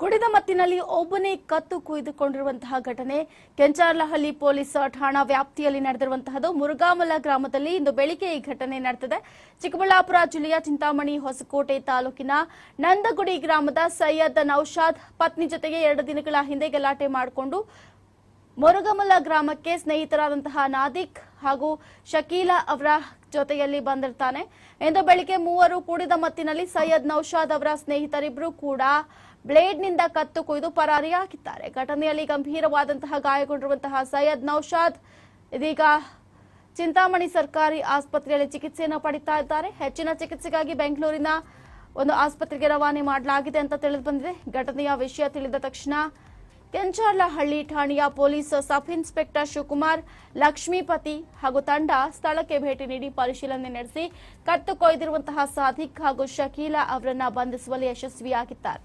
ಕುಡಿದ ಮತ್ತಿನಲ್ಲಿ ಒಬ್ಬನೇ ಕತ್ತು ಕುಯ್ದುಕೊಂಡಿರುವಂತಹ ಘಟನೆ. ಕೆಂಚಾರ್ಲಹಳ್ಳಿ ಪೊಲೀಸ್ ಠಾಣಾ ವ್ಯಾಪ್ತಿಯಲ್ಲಿ ನಡೆದಿರುವಂತಹದ್ದು. ಮುರುಗಾಮಲ ಗ್ರಾಮದಲ್ಲಿ ಇಂದು ಬೆಳಿಗ್ಗೆ ಈ ಘಟನೆ ನಡೆದಿದೆ. ಚಿಕ್ಕಬಳ್ಳಾಪುರ ಜಿಲ್ಲೆಯ ಚಿಂತಾಮಣಿ ಹೊಸಕೋಟೆ ತಾಲೂಕಿನ ನಂದಗುಡಿ ಗ್ರಾಮದ ಸೈಯದ್ ನೌಶಾದ್ ಪತ್ನಿ ಜೊತೆಗೆ ಎರಡು ದಿನಗಳ ಹಿಂದೆ ಗಲಾಟೆ ಮಾಡಿಕೊಂಡು ಮೊರಗಮಲ ಗ್ರಾಮಕ್ಕೆ ಸ್ನೇಹಿತರಾದಂತಹ ನಾದಿಕ್ ಹಾಗೂ ಶಕೀಲಾ ಅವರ ಜೊತೆಯಲ್ಲಿ ಬಂದಿರ್ತಾನೆ. ಇಂದು ಬೆಳಿಗ್ಗೆ ಮೂವರು ಕೂಡಿದ ಮತ್ತಿನಲ್ಲಿ ಸೈಯದ್ ನೌಶಾದ್ ಅವರ ಸ್ನೇಹಿತರಿಬ್ಬರು ಕೂಡ ಬ್ಲೇಡ್ನಿಂದ ಕತ್ತು ಕೊಯ್ದು ಪರಾರಿಯಾಗಿದ್ದಾರೆ. ಘಟನೆಯಲ್ಲಿ ಗಂಭೀರವಾದಂತಹ ಗಾಯಗೊಂಡಿರುವಂತಹ ಸೈಯದ್ ನೌಶಾದ್ ಇದೀಗ ಚಿಂತಾಮಣಿ ಸರ್ಕಾರಿ ಆಸ್ಪತ್ರೆಯಲ್ಲಿ ಚಿಕಿತ್ಸೆಯನ್ನು ಪಡಿತಾ ಇದ್ದಾರೆ. ಹೆಚ್ಚಿನ ಚಿಕಿತ್ಸೆಗಾಗಿ ಬೆಂಗಳೂರಿನ ಒಂದು ಆಸ್ಪತ್ರೆಗೆ ರವಾನೆ ಮಾಡಲಾಗಿದೆ ಅಂತ ತಿಳಿದು ಬಂದಿದೆ. ಘಟನೆಯ ವಿಷಯ ತಿಳಿದ ತಕ್ಷಣ ಕೆಂಚಾರ್ಲಹಳ್ಳಿ ಠಾಣೆಯ police sub inspector Shivakumar, Lakshmipathi ಹಾಗೂ ತಂಡ ಸ್ಥಳಕ್ಕೆ ಭೇಟಿ ನೀಡಿ ಪರಿಶೀಲನೆ ನಡೆಸಿ ಕತ್ತು ಕೊಯ್ದಿರುವಂತಹ ಸಾಧಿಕ್ ಹಾಗೂ ಶಕೀಲಾ ಅವರನ್ನ ಬಂಧಿಸುವಲ್ಲಿ ಯಶಸ್ವಿಯಾಗಿದ್ದಾರೆ.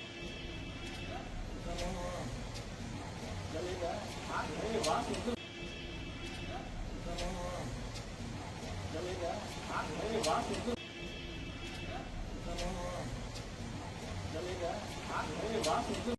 ಆಂಧ್ರದಲ್ಲಿ ವಾಸ ನೀದು ಧನಮ ದಲಿಗ ಆಂಧ್ರಲಿ ವಾಸ ನೀದು